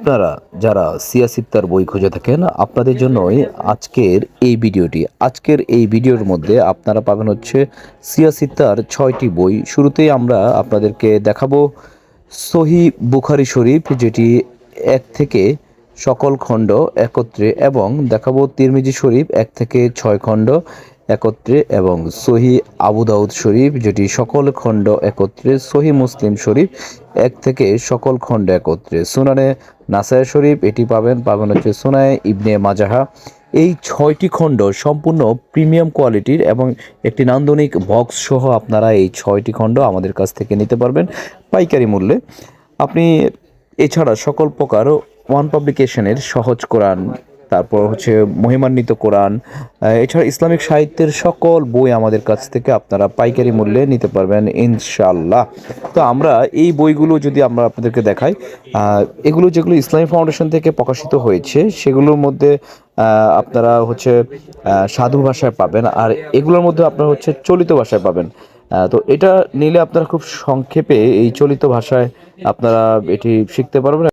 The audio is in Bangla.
আপনারা যারা সিয়াসিত্তার বই খুঁজে থাকেন, আপনাদের জন্যই আজকের এই ভিডিওটি। আজকের এই ভিডিওর মধ্যে আপনারা পাবেন হচ্ছে সিয়াসিত্তার ছয়টি বই। শুরুতেই আমরা আপনাদেরকে দেখাবো সহি বুখারি শরীফ, যেটি এক থেকে সকল খণ্ড একত্রে, এবং দেখাবো তিরমিজি শরীফ, এক থেকে ছয় খণ্ড। একত্রে এবং সহি দাউদ শরীফ, যেটি সকল খণ্ড একত্রে, সহি মুসলিম শরীফ এক থেকে সকল খণ্ড একত্রে। সুনানে নাসায় শরীফ, এটি পাবেন পাবেন হচ্ছে সুনায় ইবনে মাজাহা। এই ছয়টি খণ্ড সম্পূর্ণ প্রিমিয়াম কোয়ালিটির এবং একটি নান্দনিক বক্স সহ আপনারা এই ছয়টি খণ্ড আমাদের কাছ থেকে নিতে পারবেন পাইকারি মূল্যে। আপনি এছাড়া সকল প্রকার ওয়ান পাবলিকেশনের সহজ কোরআন তারপর হচ্ছে মহিমান্বিত কোরআন। এছাড়া ইসলামিক সাহিত্যের সকল বই আমাদের কাছ থেকে আপনারা পাইকারি মূল্যে নিতে পারবেন ইনশাল্লাহ তো আমরা এই বইগুলো যদি আমরা আপনাদেরকে দেখাই এগুলো যেগুলো ইসলামী ফাউন্ডেশন থেকে প্রকাশিত হয়েছে, সেগুলোর মধ্যে আপনারা হচ্ছে সাধু ভাষায় পাবেন, আর এগুলোর মধ্যে আপনারা হচ্ছে চলিত ভাষায় পাবেন। তো এটা নিলে আপনারা খুব সংক্ষেপে এই চলিত ভাষায় আপনারা এটি শিখতে পারবেন।